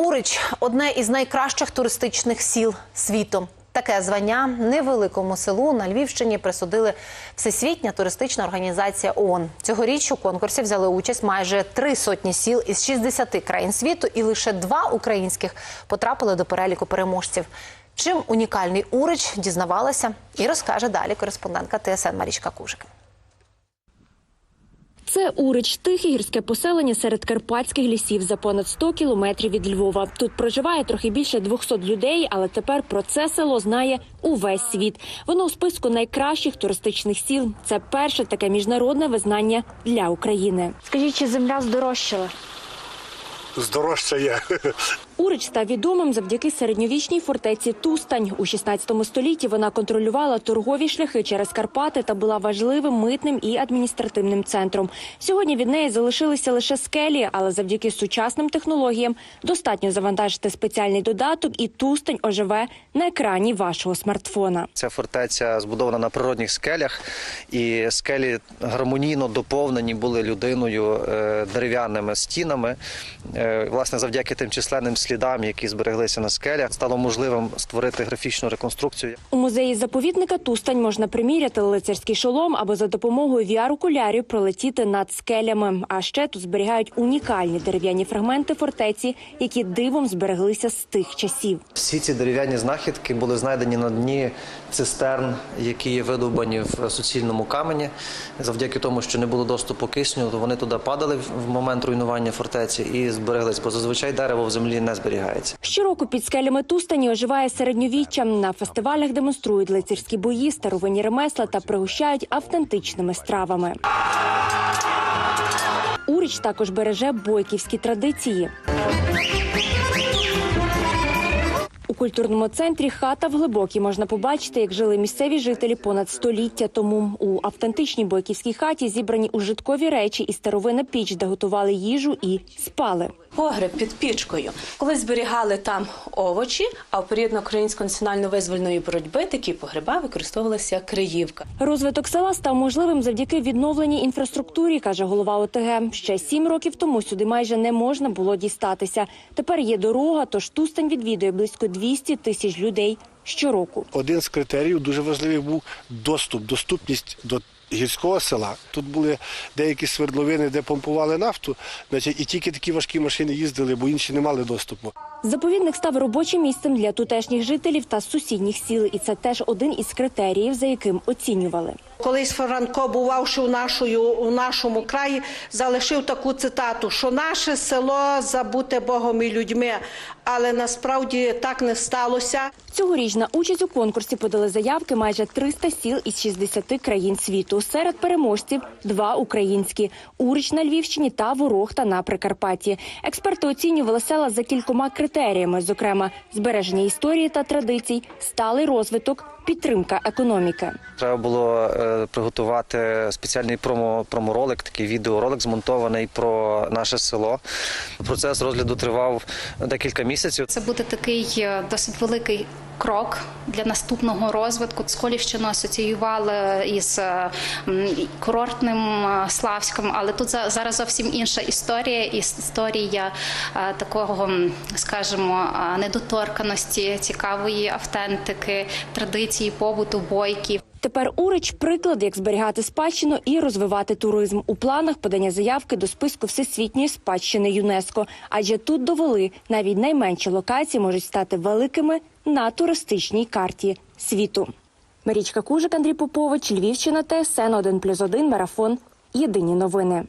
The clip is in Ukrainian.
Урич одне із найкращих туристичних сіл світу. Таке звання невеликому селу на Львівщині присудили Всесвітня туристична організація ООН. Цьогоріч у конкурсі взяли участь майже три сотні сіл із 60 країн світу, і лише два українських потрапили до переліку переможців. Чим унікальний Урич дізнавалася і розкаже далі кореспондентка ТСН Марічка Кужик. Це Урич, тихе гірське поселення серед карпатських лісів за понад 100 кілометрів від Львова. Тут проживає трохи більше 200 людей, але тепер про це село знає увесь світ. Воно у списку найкращих туристичних сіл. Це перше таке міжнародне визнання для України. Скажіть, чи земля здорожчала? здорожчає. Урич став відомим завдяки середньовічній фортеці Тустань. У 16 столітті вона контролювала торгові шляхи через Карпати та була важливим митним і адміністративним центром. Сьогодні від неї залишилися лише скелі, але завдяки сучасним технологіям достатньо завантажити спеціальний додаток, і Тустань оживе на екрані вашого смартфона. Ця фортеця збудована на природних скелях, і скелі гармонійно доповнені були людиною е, дерев'яними стінами. Е, Власне, завдяки тим численним слідам, які збереглися на скелях, стало можливим створити графічну реконструкцію. У музеї заповідника Тустань можна приміряти лицарський шолом або за допомогою VR-окулярів пролетіти над скелями. А ще тут зберігають унікальні дерев'яні фрагменти фортеці, які дивом збереглися з тих часів. Всі ці дерев'яні знахідки були знайдені на дні цистерн, які є видобані в суцільному камені. Завдяки тому, що не було доступу кисню, то вони туди падали в момент руйнування фортеці і збереглись, бо зазвичай дерево в землі не зберігається. Щороку під скелями Тустані оживає середньовіччя. На фестивалях демонструють лицарські бої, старовинні ремесла та пригощають автентичними стравами. Уріч також береже бойківські традиції. Культурному центрі хата в глибокій можна побачити, як жили місцеві жителі понад століття тому. У автентичній бойківській хаті зібрані ужиткові речі і старовина піч, де готували їжу і спали. Погреб під пічкою. Коли зберігали там овочі, а в період української національно-визвольної боротьби такі погреба використовувалися як криївка. Розвиток села став можливим завдяки відновленій інфраструктурі, каже голова ОТГ. Ще сім років тому сюди майже не можна було дістатися. Тепер є дорога, тож Тустань відвідує близько 200 тисяч людей щороку. Один з критеріїв дуже важливий був доступ, доступність до гірського села. Тут були деякі свердловини, де помпували нафту, значить, і тільки такі важкі машини їздили, бо інші не мали доступу. Заповідник став робочим місцем для тутешніх жителів та сусідніх сіл, і це теж один із критеріїв, за яким оцінювали. Колись Франко, бувавши у, нашою, у нашому краї, залишив таку цитату, що наше село забуте Богом і людьми, але насправді так не сталося. Цьогоріч на участь у конкурсі подали заявки майже 300 сіл із 60 країн світу. Серед переможців два українські – Урич на Львівщині та Ворохта на Прикарпатті. Експерти оцінювали села за кількома критеріями, зокрема збереження історії та традицій, сталий розвиток, підтримка економіки. Треба було е, приготувати спеціальний промо, проморолик, такий відеоролик змонтований про наше село. Процес розгляду тривав декілька місяців. Це буде такий е, досить великий крок для наступного розвитку. Сколівщину асоціювали із е, курортним Славськом, але тут за- зараз зовсім інша історія, історія такого, скажімо, недоторканості, цікавої автентики, традиції побуту, бойків. Тепер Урич – приклад, як зберігати спадщину і розвивати туризм. У планах подання заявки до списку всесвітньої спадщини ЮНЕСКО. Адже тут довели, навіть найменші локації можуть стати великими на туристичній карті світу. Марічка Кужик, Андрій Попович, Львівщина, ТСН 1+,1, Марафон. Єдині новини.